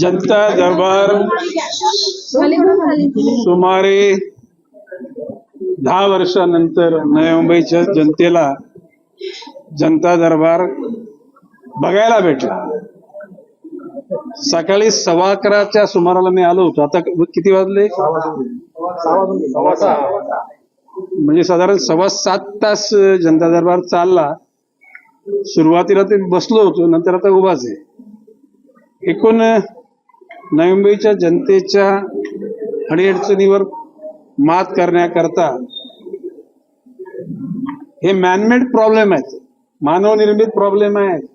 जनता दरबार सुमारे दहा वर्षानंतर नवी मुंबईच्या जनतेला जनता दरबार बघायला भेटला. सकाळी सव्वा अकराच्या सुमाराला मी आलो होतो. आता किती वाजले? म्हणजे साधारण सव्वा सात तास जनता दरबार चालला. सुरुवातीला ते बसलो होतो नंतर आता उभाच आहे. एकूण नवी मुंबईच्या जनतेच्या अडीअडचणीवर मात करण्याकरता हे मॅनमेड प्रॉब्लेम आहेत. मानवनिर्मित प्रॉब्लेम आहेत.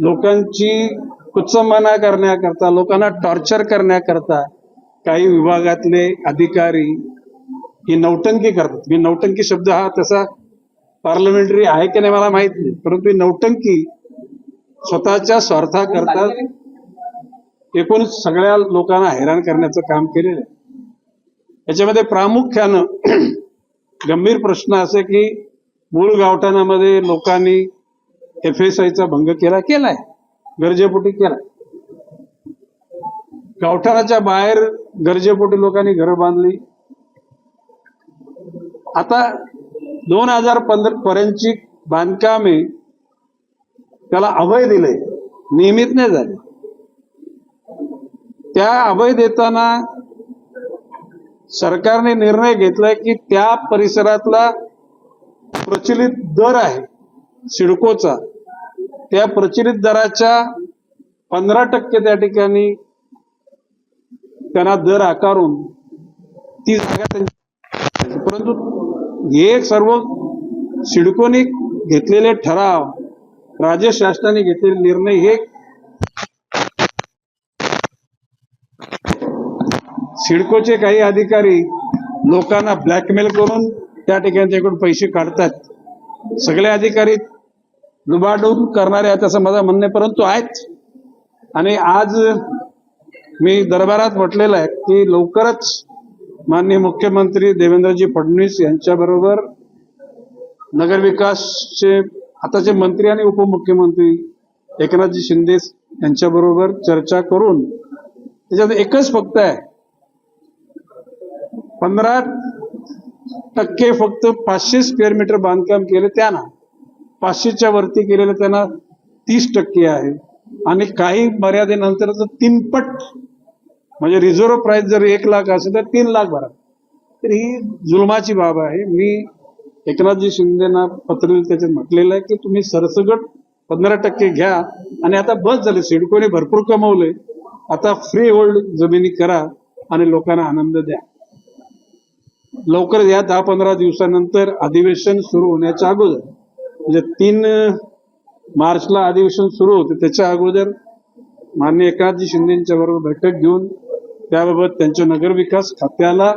लोकांची कुचंबना करण्याकरता लोकांना टॉर्चर करण्याकरता काही विभागातले अधिकारी ही नौटंकी करतात. मी नौटंकी शब्द हा तसा पार्लमेंटरी आहे की नाही मला माहीत नाही. परंतु ही नौटंकी स्वतःच्या स्वार्थाकरता एकूण सगळ्या लोकांना हैराण करण्याचं काम केलेलं आहे. याच्यामध्ये प्रामुख्यानं गंभीर प्रश्न असे की मूळ गावठाणामध्ये लोकांनी एफ एस आयचा भंग केला केलाय. गरजेपोटी केलाय. गावठाणाच्या बाहेर गरजेपोटी लोकांनी घरं बांधली. आता दोन हजार पंधरा पर्यंतची बांधकामे त्याला अभय दिले नियमित नाही झाले. त्या अभय देताना सरकारने निर्णय घेतलाय की त्या परिसरातला प्रचलित दर आहे सिडकोचा त्या प्रचलित दराच्या पंधरा टक्के त्या ठिकाणी त्यांना दर आकारून ती जागा त्यांची परंतु हे सर्व सिडकोने घेतलेले ठराव राज्य शासनाने घेतलेले निर्णय हे सिडकोचे काही अधिकारी लोकांना ब्लॅकमेल करून त्या ठिकाणी त्याकडून पैसे काढतात. सगळे अधिकारी लुबाडून करणारे आहेत असं माझं म्हणणं आहे परंतु आहेत. आणि आज मी दरबारात म्हटलेलं आहे की लवकरच माननीय मुख्यमंत्री देवेंद्रजी फडणवीस यांच्याबरोबर नगरविकासचे आताचे मंत्री आणि उपमुख्यमंत्री एकनाथजी शिंदे यांच्याबरोबर चर्चा करून त्याच्यात एकच फक्त आहे पंधरा टक्के फक्त पाचशे स्क्वेअर मीटर बांधकाम केलं त्यांना. पाचशेच्या वरती केलेलं त्यांना तीस टक्के आहे. आणि काही मर्यादेनंतर तर तीनपट म्हणजे रिझर्व्ह प्राईस जर एक लाख असेल तर तीन लाख भरा. तर ही जुलमाची बाब आहे. मी एकनाथजी शिंदेना पत्र त्याच्यात म्हटलेलं आहे की तुम्ही सरसगट पंधरा टक्के घ्या. आणि आता बस झाले सिडकोने भरपूर कमवले आता फ्री होल्ड जमिनी करा आणि लोकांना आनंद द्या. लवकर या दहा पंधरा दिवसानंतर अधिवेशन सुरू होण्याच्या अगोदर म्हणजे तीन मार्चला अधिवेशन सुरू होते त्याच्या अगोदर मान्य एकनाथजी शिंदेच्या बरोबर बैठक घेऊन त्याबाबत त्यांच्या नगरविकास खात्याला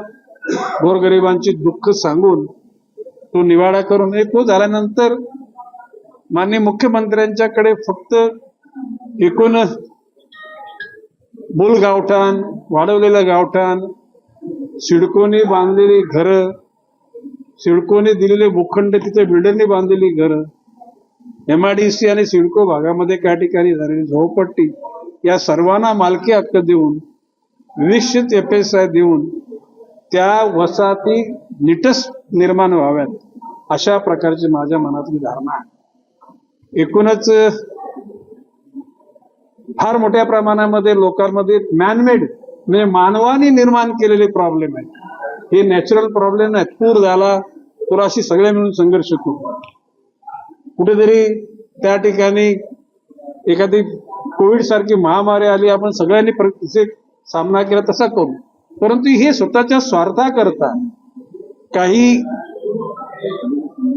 गोरगरिबांची दुःख सांगून तो निवाडा करून हे तो झाल्यानंतर माननीय मुख्यमंत्र्यांच्याकडे फक्त एकूण बोल गावठाण वाढवलेलं गावठाण सिडकोने बांधलेली घरं सिडकोने दिलेले भूखंड तिथे बिल्डरने बांधलेली घरं एमआयडीसी आणि सिडको भागामध्ये काय ठिकाणी झालेली झोपट्टी या सर्वांना मालकी हक्क देऊन निश्चित एफ एस आय देऊन त्या वसाहती नीटस निर्माण व्हाव्यात अशा प्रकारची माझ्या मनातली धारणा आहे. एकूणच फार मोठ्या प्रमाणामध्ये लोकांमध्ये मॅनमेड म्हणजे मानवाने निर्माण केलेले प्रॉब्लेम आहेत. हे नॅचरल प्रॉब्लेम आहेत. पूर झाला पुराशी सगळे मिळून संघर्ष करू. कुठेतरी त्या ठिकाणी एखादी कोविड सारखी महामारी आली आपण सगळ्यांनी प्रत्येक सामना केला तसा करू. परंतु हे स्वतःच्या स्वार्थाकरता काही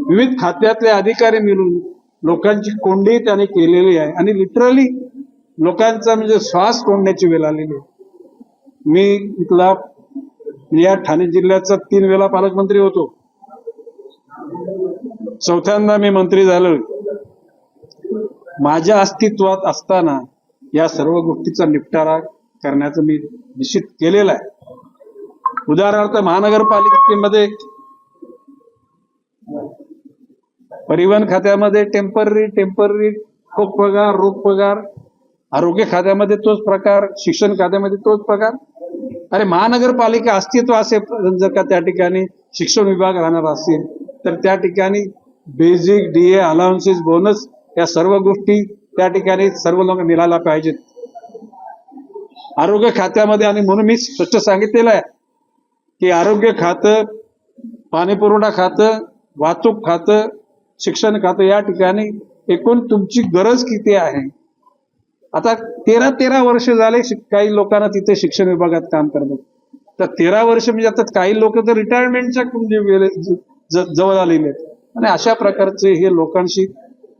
विविध खात्यातले अधिकारी मिळून लोकांची कोंडी त्याने केलेली आहे. आणि लिटरली लोकांचा म्हणजे श्वास कोंडण्याची वेळ आलेली आहे. मी इथला या ठाणे जिल्ह्याचा तीन वेळा पालकमंत्री होतो. चौथ्यांदा मी मंत्री झालो. माझ्या अस्तित्वात असताना या सर्व गोष्टीचा निपटारा करण्याचं मी निश्चित केलेलं आहे. उदाहरणार्थ महानगरपालिकेमध्ये परिवहन खात्यामध्ये टेंपररी टेंपररी रोख पगार रोख पगार आरोग्य खात्यामध्ये तोच प्रकार शिक्षण खात्यामध्ये तोच प्रकार अरे महानगरपालिका अस्तित्व असेल जर का त्या ठिकाणी शिक्षण विभाग राहणार असतील तर त्या ठिकाणी बेसिक ए अलाउन्सेस बोनस या सर्व गोष्टी त्या ठिकाणी सर्व लोक मिळायला पाहिजेत. आरोग्य खात्यामध्ये आणि म्हणून मी स्पष्ट सांगितलेलं आहे की आरोग्य खातं पाणीपुरवठा खातं वाहतूक खातं शिक्षण खातं या ठिकाणी एकूण तुमची गरज किती आहे? आता तेरा तेरा वर्ष झाले काही लोकांना तिथे शिक्षण विभागात काम करतात. तर तेरा वर्ष म्हणजे आता काही लोक तर रिटायरमेंटच्या म्हणजे वेळे- ज- ज- जवळ आलेले आहेत. आणि अशा प्रकारचे हे लोकांशी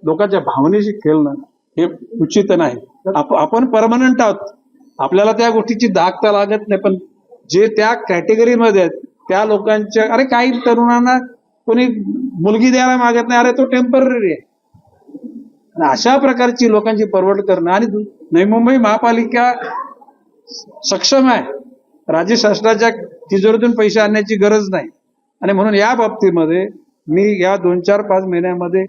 लोकांच्या भावनेशी खेळणं हे उचित नाही. आप- आपण परमनंट आहोत. आपल्याला त्या गोष्टीची धाकता लागत नाही पण जे त्या कॅटेगरीमध्ये आहेत त्या लोकांच्या अरे काही तरुणांना कोणी मुलगी द्यायला मागत नाही अरे तो टेंपररी आहे. आणि अशा प्रकारची लोकांची परवड करणं आणि दु- नवी मुंबई महापालिका सक्षम आहे. राज्य शासनाच्या तिजोरीतून पैसे आणण्याची गरज नाही. आणि म्हणून या बाबतीमध्ये मी या दोन चार पाच महिन्यामध्ये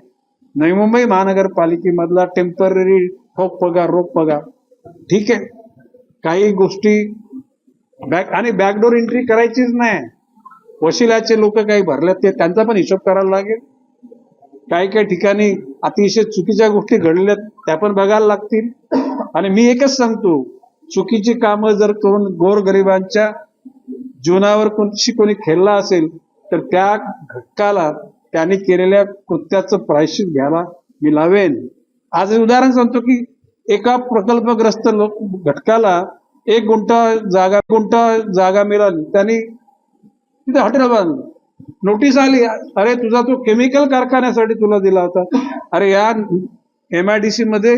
नवी मुंबई महानगरपालिकेमधला टेंपररी ठोक पगार रोख पगार ठीक आहे. काही गोष्टी बॅक आणि बॅकडोर एंट्री करायचीच नाही. वशिलाचे लोक काही भरल्यात ते त्यांचा पण हिशोब करायला लागेल. काही काही ठिकाणी अतिशय चुकीच्या गोष्टी घडल्यात त्या पण बघायला लागतील. आणि मी एकच सांगतो चुकीची कामं जर करून गोरगरिबांच्या जीवनावर कोणशी कोणी खेळला असेल तर त्या घटकाला त्यांनी केलेल्या कृत्याचं प्रायश्चित घ्यायला मी लावेन. आज उदाहरण सांगतो की एका प्रकल्पग्रस्त लोक घटकाला एक गुंठा जागा गुंठा जागा मिळाली. त्यांनी तिथे हॉटेल बांधलं नोटीस आली अरे तुझा तो केमिकल कारखान्यासाठी तुला दिला होता. अरे या एम आय डी सी मध्ये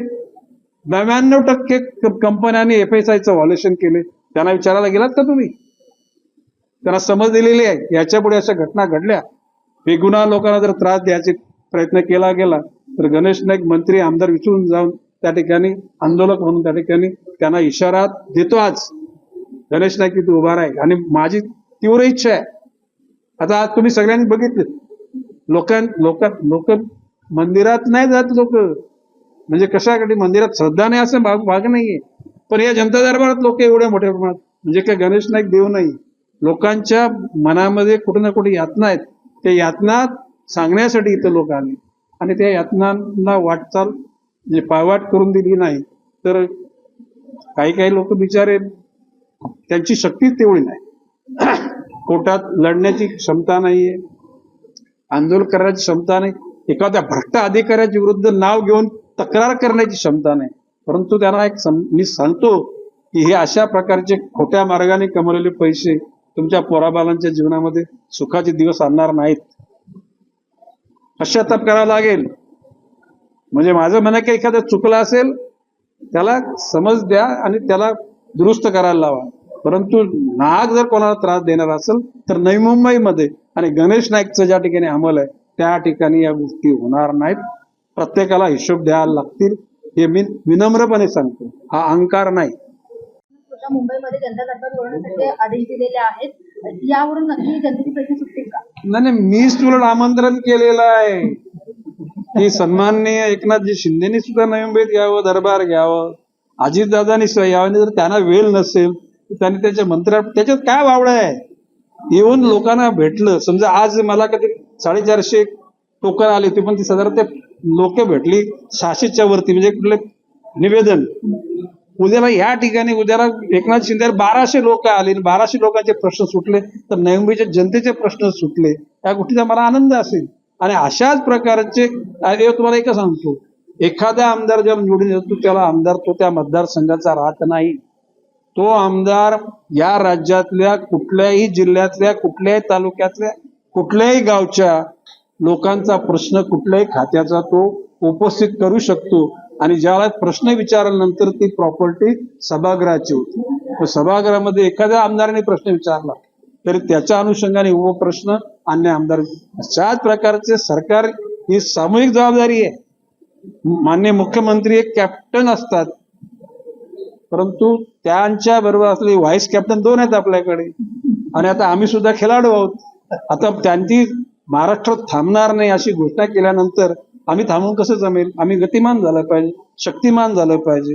नव्याण्णव टक्के कंपन्यांनी एफ एस आयचं व्हॉल्युशन केले. त्यांना विचारायला गेलात का तुम्ही? त्यांना समज दिलेली आहे. याच्यापुढे अशा घटना घडल्या. बेगुन्हा लोकांना जर त्रास द्यायचे प्रयत्न केला गेला तर गणेश नाईक मंत्री आमदार विचारून जाऊन त्या ठिकाणी आंदोलक म्हणून त्या ठिकाणी त्यांना इशारा देतो आज. गणेश नाईक तिथे उभा राहील. आणि माझी तीव्र इच्छा आहे आता आज तुम्ही सगळ्यांनी बघितलं. लोकां लोक लोक मंदिरात नाही जात लोक. म्हणजे कशाकडे मंदिरात श्रद्धा नाही असं भाग भाग नाहीये. पण या जनता दरबारात लोक एवढ्या मोठ्या प्रमाणात म्हणजे काय गणेश नाईक देव नाही. लोकांच्या मनामध्ये कुठे ना कुठे यातना आहेत. त्या यातना सांगण्यासाठी इथं लोक आले. आणि त्या यातनांना वाटचाल म्हणजे पायवाट करून दिली नाही. तर काही काही लोक बिचारे त्यांची शक्तीच तेवढी नाही. कोर्टात लढण्याची क्षमता नाही आहे आंदोलन करण्याची क्षमता नाही. एखाद्या भ्रष्ट अधिकाऱ्याच्या विरुद्ध नाव घेऊन तक्रार करण्याची क्षमता नाही. परंतु त्यांना एक सम- मी सांगतो की हे अशा प्रकारचे खोट्या मार्गाने कमवलेले पैसे तुमच्या पोराबालांच्या जीवनामध्ये सुखाचे दिवस आणणार नाहीत. पश्चाताप करावा लागेल. म्हणजे माझं म्हणणं की एखादं चुकलं असेल त्याला समज द्या आणि त्याला दुरुस्त करायला लावा. परंतु नाग जर कोणाला त्रास देणार असेल तर नवी मुंबईमध्ये आणि गणेश नाईकचं ज्या ठिकाणी अंमल आहे त्या ठिकाणी या गोष्टी होणार नाहीत. प्रत्येकाला हिशोब द्यायला लागतील. हे मी विनम्रपणे सांगतो. हा अहंकार नाही. स्वतः मुंबईमध्ये जनता दरबार भरवण्यासाठी आदेश दिलेले आहेत. यावरून नक्की जनतेची प्रश्न सुटतील का? नाही नाही, मीच तुला आमंत्रण केलेलं आहे. की सन्माननीय एकनाथजी शिंदेनी सुद्धा नवी मुंबईत यावं दरबार घ्यावं. अजितदादांनी सुद्धा यावं जर त्यांना वेळ नसेल. त्यांनी त्याच्या मंत्र्या त्याच्यात काय वावड आहे? येऊन लोकांना भेटलं. समजा आज मला कधी साडेचारशे टोकन आली होती पण ती साधारण ते लोक भेटली सहाशेच्या वरती म्हणजे कुठले निवेदन. उद्याला या ठिकाणी उद्याला एकनाथ शिंदे बाराशे लोक आले आणि बाराशे लोकांचे प्रश्न सुटले तर नवी जनतेचे प्रश्न सुटले. या गोष्टीचा मला आनंद असेल. आणि अशाच प्रकारचे तुम्हाला एक सांगतो. एखादा आमदार जेव्हा निवडून येतो त्याला आमदार तो त्या मतदारसंघाचा राहत नाही. तो आमदार या राज्यातल्या कुठल्याही जिल्ह्यातल्या कुठल्याही तालुक्यातल्या कुठल्याही गावच्या लोकांचा प्रश्न कुठल्याही खात्याचा तो उपस्थित करू शकतो. आणि ज्याला प्रश्न विचारल्यानंतर ती प्रॉपर्टी सभागृहाची होती. सभागृहामध्ये एखाद्या आमदाराने प्रश्न विचारला तरी त्याच्या अनुषंगाने उपप्रश्न अन्य आमदार अशाच प्रकारचे सरकार ही सामूहिक जबाबदारी आहे. मान्य मुख्यमंत्री एक कॅप्टन असतात. परंतु त्यांच्या बरोबर असलेले व्हाईस कॅप्टन दोन आहेत आपल्याकडे. आणि आता आम्ही सुद्धा खेळाडू आहोत. आता त्यांची महाराष्ट्र थांबणार नाही अशी घोषणा केल्यानंतर आम्ही थांबून कसं जमेल? आम्ही गतिमान झालं पाहिजे शक्तिमान झालं पाहिजे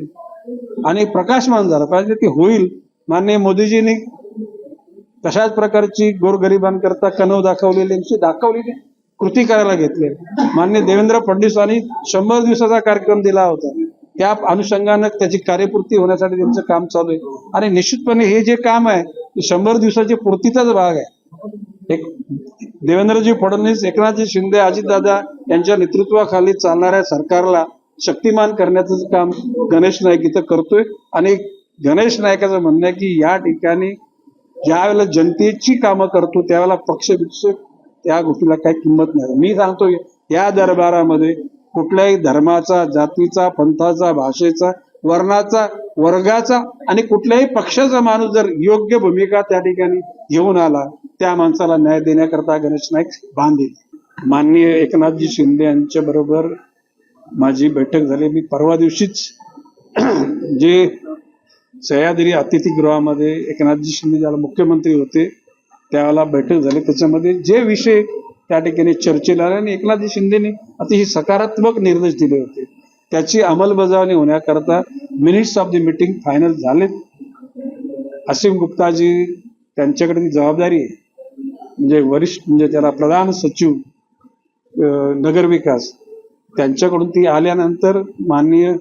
आणि प्रकाशमान झालं पाहिजे ते होईल. माननीय मोदीजींनी तशाच प्रकारची गोरगरिबांकरता कनव दाखवलेली अशी दाखवलेली कृती करायला घेतले. मान्य देवेंद्र फडणवीसांनी शंभर दिवसाचा कार्यक्रम दिला होता. त्या अनुषंगानं त्याची कार्यपूर्ती होण्यासाठी त्यांचं काम चालू आहे. आणि निश्चितपणे हे जे काम आहे ते शंभर दिवसाची पूर्तीचाच भाग आहे. एक देवेंद्रजी फडणवीस एकनाथजी शिंदे अजितदादा यांच्या नेतृत्वाखाली चालणाऱ्या सरकारला शक्तिमान करण्याचं काम गणेश नाईक इथं करतोय. आणि गणेश नायकाचं म्हणणं आहे की या ठिकाणी ज्यावेळेला जनतेची कामं करतो त्यावेळेला पक्ष बिक्ष त्या गोष्टीला काही किंमत नाही. मी सांगतो या दरबारामध्ये कुठल्याही धर्माचा जातीचा पंथाचा भाषेचा वर्णाचा वर्गाचा आणि कुठल्याही पक्षाचा माणूस जर योग्य भूमिका त्या ठिकाणी घेऊन आला त्या माणसाला न्याय देण्याकरता गणेश नाईक बांधील. माननीय एकनाथजी शिंदे यांच्या बरोबर माझी बैठक झाली. मी परवा दिवशीच जे सह्याद्री अतिथीगृहामध्ये एकनाथजी शिंदे ज्याला मुख्यमंत्री होते त्यावेळेला बैठक झाली. त्याच्यामध्ये जे विषय त्या ठिकाणी चर्चेला आणि एकनाथजी शिंदेने अतिशय सकारात्मक निर्देश दिले होते. त्याची अंमलबजावणी होण्याकरता minutes of the meeting final झालेत. असीम गुप्ताजी त्यांच्याकडे ती जबाबदारी आहे. म्हणजे वरिष्ठ म्हणजे त्याला प्रधान सचिव नगरविकास त्यांच्याकडून ती आल्यानंतर माननीय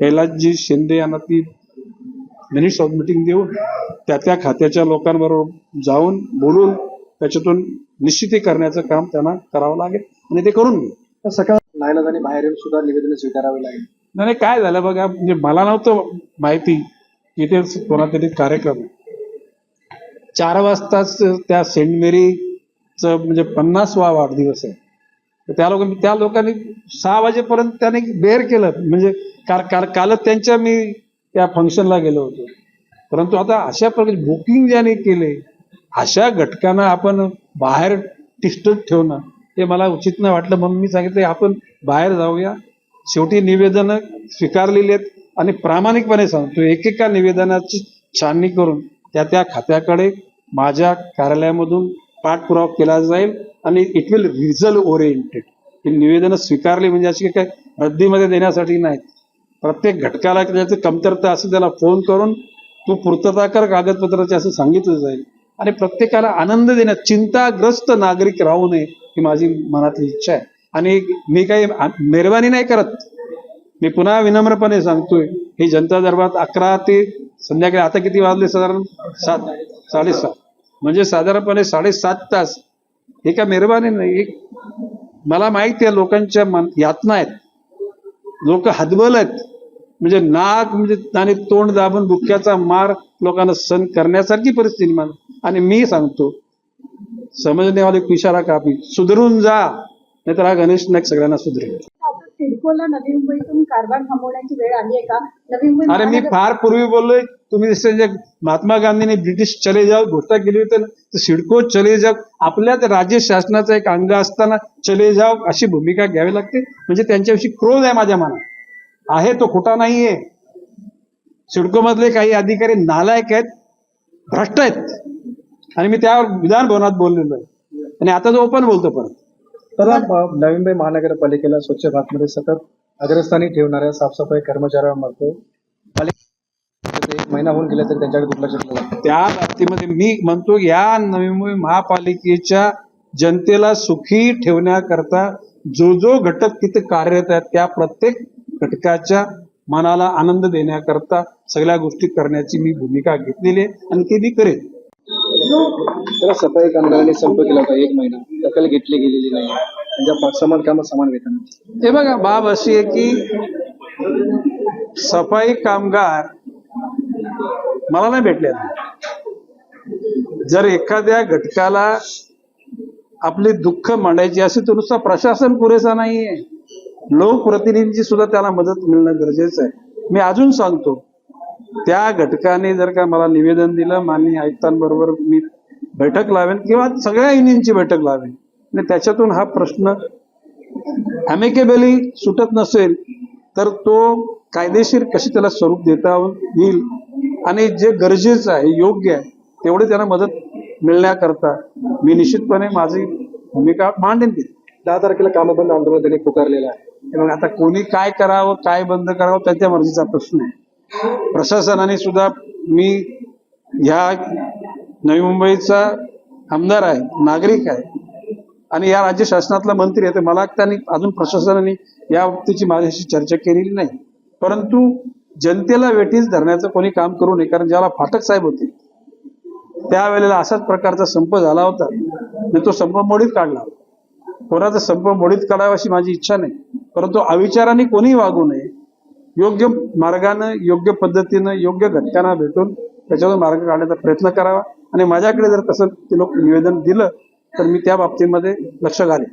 कैलासजी शिंदे यांना ती मिनिट्स ऑफ मिटिंग देऊन त्या त्या खात्याच्या लोकांबरोबर जाऊन बोलून त्याच्यातून निश्चिती करण्याचं काम त्यांना करावं लागेल आणि ते करून घेऊ सकाळ नाईलाजाने बाहेर येऊन सुद्धा निवेदन स्वीकारावे लागेल. नाही काय झालं बघा म्हणजे मला नव्हतं माहिती की इथे कोणातरी कार्यक्रम चार वाजताच त्या सेंट मेरीच म्हणजे पन्नासवा वाढदिवस आहे. तर त्या लोकांनी त्या लोकांनी सहा वाजेपर्यंत त्याने बेर केलं. म्हणजे काल काल कालच त्यांच्या मी त्या फंक्शनला गेलो होतो. परंतु आता अशा प्रकारे बुकिंग ज्याने केले अशा घटकांना आपण बाहेर टिस्टत ठेवणं हे मला उचित नाही वाटलं. म्हणून मी सांगितलं आपण बाहेर जाऊया. शेवटी निवेदनं स्वीकारलेली आहेत आणि प्रामाणिकपणे सांगतो एकेका निवेदनाची छाननी करून त्या त्या खात्याकडे माझ्या कार्यालयामधून पाठपुरावा केला जाईल आणि इट विल रिझल्ट ओरिएंटेड ही निवेदनं स्वीकारली म्हणजे अशी काय रद्दीमध्ये देण्यासाठी नाही प्रत्येक घटकाला त्याची कमतरता असेल त्याला फोन करून तू पूर्तता कर कागदपत्राची असं सांगितलं जाईल. आणि प्रत्येकाला आनंद देण्यात चिंताग्रस्त नागरिक राहू नये ही माझी मनातली इच्छा आहे. आणि मी काही मेहरबानी नाही करत. मी पुन्हा विनम्रपणे सांगतोय ही जनता दरबारात अकरा ते संध्याकाळी आता किती वाजले साधारण? सात साडेसात. म्हणजे साधारणपणे साडेसात तास. हे काय मेहरबानी नाही. एक मला माहिती आहे लोकांच्या मन यातना आहेत. लोक हदबल आहेत. म्हणजे नाक म्हणजे आणि तोंड दाबून बुक्क्याचा मार लोकांना सहन करण्यासारखी परिस्थिती निर्माण आणि मी सांगतो समजणे वाले इशारा कापी सुधरून जा नाहीतर हा गणेश नाईक सगळ्यांना सुधरेल. सिडकोला नवी मुंबईतून कारभार थांबवण्याची वेळ आली आहे का? नवी मुंबई अरे मी फार पूर्वी बोललोय तुम्ही जसे महात्मा गांधींनी ब्रिटिश चले जाओ घोषणा केली होती सिडको चले जाओ आपल्याच राज्य शासनाचा एक अंग असताना चले जाओ अशी भूमिका घ्यावी लागते. म्हणजे त्यांच्याविषयी क्रोध आहे माझ्या मनात. आहे तो खोटा नाहीये. सिडको मधले काही अधिकारी नालायक आहेत भ्रष्ट आहेत. आणि मी त्यावर विधान भवनात बोललेलो आहे. आणि आता तो ओपन बोलतो परत तर नवी मुंबई महानगरपालिकेला स्वच्छ भारतमध्ये सतत अग्रस्थानी ठेवणाऱ्या साफसफाई कर्मचाऱ्यांमार्फत पालिकेत एक महिना होऊन गेला तरी त्यांच्याकडे दुर्लक्ष. त्या बाबतीमध्ये मी म्हणतो या नवी मुंबई महापालिकेच्या जनतेला सुखी ठेवण्याकरता जो जो घटक तिथे कार्यरत आहेत त्या प्रत्येक घटकाच्या मनाला आनंद देण्याकरता सगळ्या गोष्टी करण्याची मी भूमिका घेतलेली आहे आणि ते मी करेन. तर सफाई कामगारांनी संप केला होता एक महिना. दखल घेतली गेलेली नाही. त्यांच्या समान कामं समान वेतन हे बघा बाब अशी आहे की सफाई कामगार मला नाही भेटले. जर एखाद्या घटकाला आपली दुःख मांडायची असेल तर नुसता प्रशासन पुरेसा नाहीये. लोकप्रतिनिधींची सुद्धा त्याला मदत मिळणं गरजेचं आहे. मी अजून सांगतो त्या घटकाने जर का मला निवेदन दिलं माननीय आयुक्तांबरोबर मी बैठक लावेन किंवा सगळ्या युनियनची बैठक लावेन. आणि त्याच्यातून हा प्रश्न अमेकेबली सुटत नसेल तर तो कायदेशीर कशी त्याला स्वरूप देता येईल आणि जे गरजेचं आहे योग्य आहे तेवढे त्यांना मदत मिळण्याकरता मी निश्चितपणे माझी भूमिका मांडेन. ती दहा तारखेला कामबंद आंदोलन त्यांनी पुकारलेलं आहे. मग आता कोणी काय करावं काय बंद करावं त्यांच्या मर्जीचा प्रश्न आहे. प्रशासनाने सुद्धा मी ह्या नवी मुंबईचा आमदार आहे नागरिक आहे आणि या राज्य शासनातला मंत्री आहे तर मला त्यांनी अजून प्रशासनाने या बाबतीची माझ्याशी चर्चा केलेली नाही. परंतु जनतेला वेठीस धरण्याचं कोणी काम करू नये कारण ज्याला फाटक साहेब होते त्यावेळेला असाच प्रकारचा संप झाला होता. मी तो संप मोडीत काढला कोणाचा संप मोडीत काढावा अशी माझी इच्छा नाही. परंतु अविचाराने कोणीही वागू नये. योग्य मार्गानं योग्य पद्धतीनं योग्य घटकांना भेटून त्याच्यावर मार्ग काढण्याचा प्रयत्न करावा. आणि माझ्याकडे जर तसं ते लोक निवेदन दिलं तर मी त्या बाबतीमध्ये लक्ष घालेन.